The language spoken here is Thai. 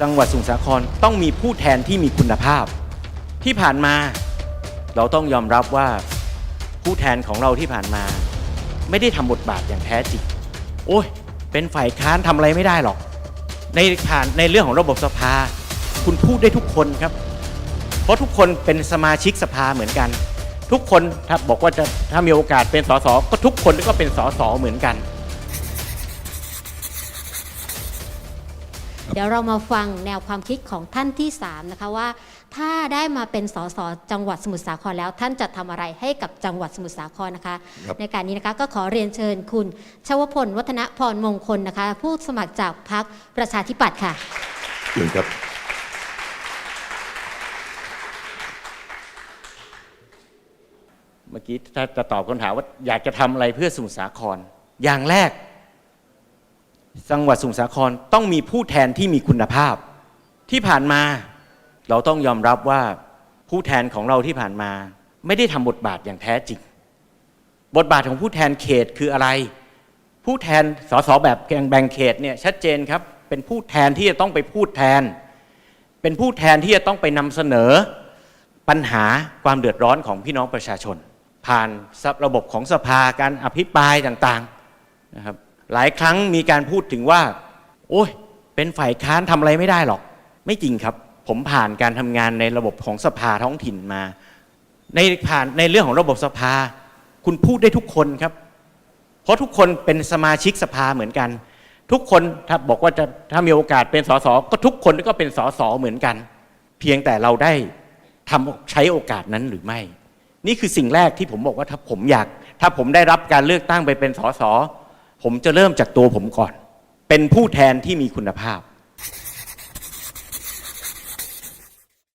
จังหวัดสมุทรสาครต้องมีผู้แทนที่มีคุณภาพ ที่ผ่านมา เราต้องยอมรับว่าผู้แทนของเราที่ผ่านมา ไม่ได้ทำบทบาทอย่างแท้จริงโอ้ยเป็นฝ่ายค้านทำอะไรไม่ได้หรอก ในผ่านในเรื่องของระบบสภา คุณพูดได้ทุกคนครับ เพราะทุกคนเป็นสมาชิกสภาเหมือนกัน ทุกคนถ้าบอกว่าจะถ้ามีโอกาสเป็นสสก็ทุกคนก็เป็นสสเหมือนกัน เดี๋ยวเรามาฟังแนวความคิดของท่านที่3นะคะว่า ถ้าได้มาเป็นสสจังหวัดสมุทรสาครแล้ว ท่านจะทำอะไรให้กับจังหวัดสมุทรสาครนะคะครับในการนี้นะคะก็ขอเรียนเชิญคุณชวพล วัฒนพรมงคลนะคะ ผู้สมัครจากพรรคประชาธิปัตย์ค่ะเชิญครับเมื่อกี้ถ้าจะตอบคำถามว่าอยากจะทำอะไรเพื่อสมุทรสาคร อย่างแรก จังหวัดสมุทรสาครต้องมีผู้แทนที่มีคุณภาพ ที่ผ่านมาเราต้องยอมรับว่าผู้แทนของเราที่ผ่านมา ไม่ได้ทำบทบาทอย่างแท้จริง บทบาทของผู้แทนเขตคืออะไร ผู้แทนสสแบบแบ่งเขตเนี่ยชัดเจนครับ เป็นผู้แทนที่จะต้องไปพูดแทน เป็นผู้แทนที่จะต้องไปนำเสนอปัญหาความเดือดร้อนของพี่น้องประชาชน ผ่านระบบของสภาการอภิปรายต่างๆนะครับ หลายครั้งมีการพูดถึงว่า โอ้ย เป็นฝ่ายค้านทำอะไรไม่ได้หรอก ไม่จริงครับ ผมผ่านการทำงานในระบบของสภาท้องถิ่นมา ในผ่านในเรื่องของระบบสภา คุณพูดได้ทุกคนครับ เพราะทุกคนเป็นสมาชิกสภาเหมือนกัน ทุกคนถ้าบอกว่าจะถ้ามีโอกาสเป็นสสก็ทุกคนก็เป็นสสเหมือนกัน เพียงแต่เราได้ทำใช้โอกาสนั้นหรือไม่ นี่คือสิ่งแรกที่ผมบอกว่าถ้าผมอยาก ถ้าผมได้รับการเลือกตั้งไปเป็นสส ผมจะเริ่มจากตัวผมก่อน เป็นผู้แทนที่มีคุณภาพ